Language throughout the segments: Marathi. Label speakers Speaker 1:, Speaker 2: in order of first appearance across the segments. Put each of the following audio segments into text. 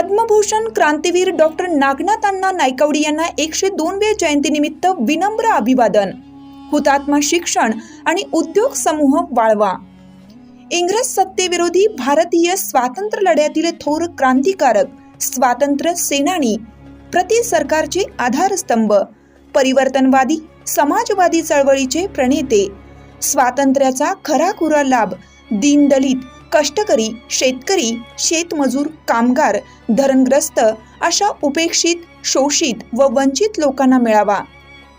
Speaker 1: पद्मभूषण क्रांतीवीर डॉक्टर नागनाथ अण्णा नायकवडी यांना एकशे दोनव्या जयंतीनिमित्त विनम्र अभिवादन. हुतात्मा शिक्षण आणि उद्योग समूह वाळवा. इंग्रज सत्तेविरोधी भारतीय स्वातंत्र्य लढ्यातील थोर क्रांतिकारक स्वातंत्र्य सेनानी प्रति सरकारचे आधारस्तंभ परिवर्तनवादी समाजवादी चळवळीचे प्रणेते स्वातंत्र्याचा खराखुरा लाभ दीनदलित कष्टकरी शेतकरी शेतमजूर कामगार धरणग्रस्त अशा उपेक्षित शोषित व वंचित लोकांना मिळावा.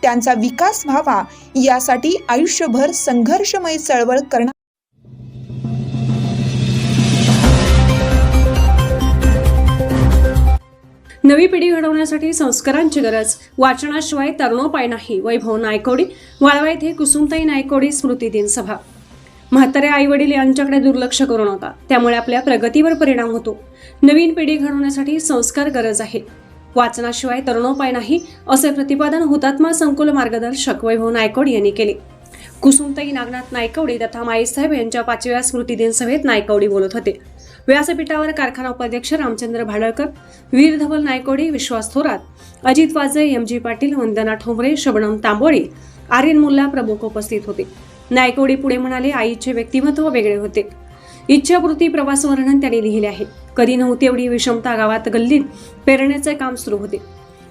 Speaker 1: त्यांचा विकास व्हावा यासाठी आयुष्यभर संघर्षमय चळवळ करणार
Speaker 2: नवी पिढी घडवण्यासाठी संस्कारांची गरज वाचनाशिवाय तरुणोपाय नाही. वैभव नायकोडी वाळवा येथे कुसुमताई नायकोडी स्मृती दिन सभा म्हातारे आई वडील यांच्याकडे दुर्लक्ष करू नका. त्यामुळे आपल्या प्रगतीवर परिणाम होतो. नवीन पिढी घडवण्यासाठी संस्कार गरज आहे वाचनाशिवाय तरुणोपाय नाही असे प्रतिपादन हुतात्मा संकुल मार्गदर्शक वैभव नायकोड यांनी केले. कुसुमताई नागनाथ नायकवडी तथा माईसाहेब यांच्या पाचव्या स्मृती दिन सभेत नायकवडी बोलत होते. व्यासपीठावर कारखाना उपाध्यक्ष रामचंद्र भाडळकर वीर धवल नायकोडी विश्वास थोरात अजित वाजे एम जी पाटील वंदना ठोंबरे शबनम तांबोळी आर्यन मुल्ला प्रमुख उपस्थित होते. नायकोडी पुढे म्हणाले आईचे व्यक्तिमत्व वेगळे होते. इच्छापूर्ती प्रवास वर्णन त्यांनी लिहिले आहे. कधी नव्हती एवढी विषमता गावात गल्लीत पेरण्याचे काम सुरू होते.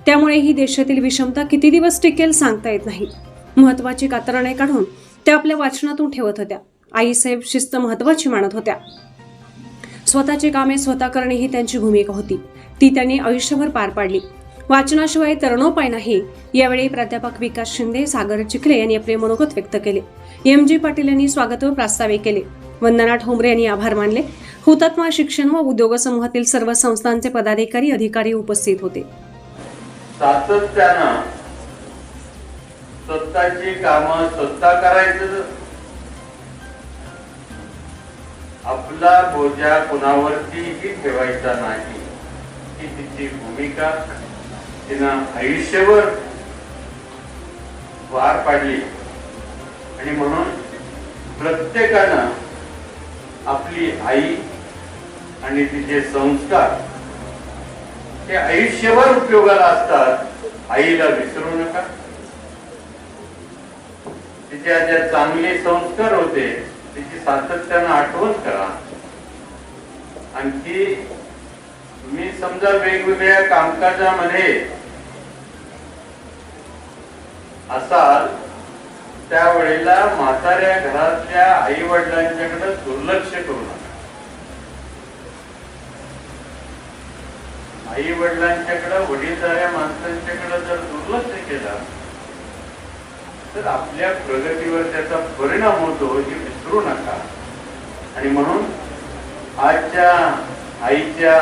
Speaker 2: त्यामुळे ही देशातील विषमता किती दिवस टिकेल सांगता येत नाही. महत्वाची कातरणे काढून त्या आपल्या वाचनातून ठेवत होत्या. आईसाहेब शिस्त महत्वाची मानत होत्या. स्वतःची कामे स्वतः करणे ही त्यांची भूमिका होती. ती त्यांनी आयुष्यभर पार पाडली. वाचनाशिवाय तरुणोपाय नाही. यावेळी प्राध्यापक विकास शिंदे सागर चिखले यांनी आपले मनोगत व्यक्त केले. एम जी पाटील यांनी स्वागत व प्रास्ताविक केले. वंदना ठोंबरे यांनी आभार मानले. हुतात्मा शिक्षण व उद्योग समूहातील सर्व संस्थांचे पदाधिकारी अधिकारी उपस्थित होते.
Speaker 3: सातत्यानं स्वतःची काम स्वतः करायचं आपला बोजा कुणावरतीही ठेवायचा नाही ही तिची भूमिका. तिनं आयुष्यभर वार पाडली. आणि म्हणून प्रत्येकानं आपली आई आणि तिचे संस्कार हे आयुष्यभर उपयोगाला असतात. आईला विसरू नका. तिच्या ज्या चांगले संस्कार होते तिची सातत्यानं आठवण करा. आणखी मी समजा वेगवेगळ्या कामकाजामध्ये असाल त्यावेळेला म्हाताऱ्या घरातल्या आई वडिलांच्याकडे दुर्लक्ष करू नका. आई वडिलांच्याकडे वडीलधाऱ्या माणसांच्याकडे जर दुर्लक्ष केलं तर आपल्या प्रगतीवर त्याचा परिणाम होतो हे विसरू नका. आणि म्हणून आजच्या आईच्या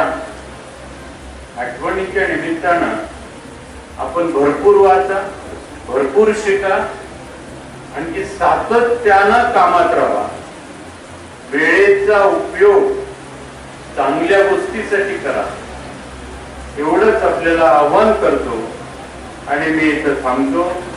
Speaker 3: आठवणीच्या निमित्तानं आपण भरपूर वाचा. भरपूर शिका आणखी सातत्यानं कामात राहा. वेळेचा उपयोग चांगल्या गोष्टीसाठी करा. एवढंच आपल्याला आव्हान करतो आणि मी इथं थांबतो.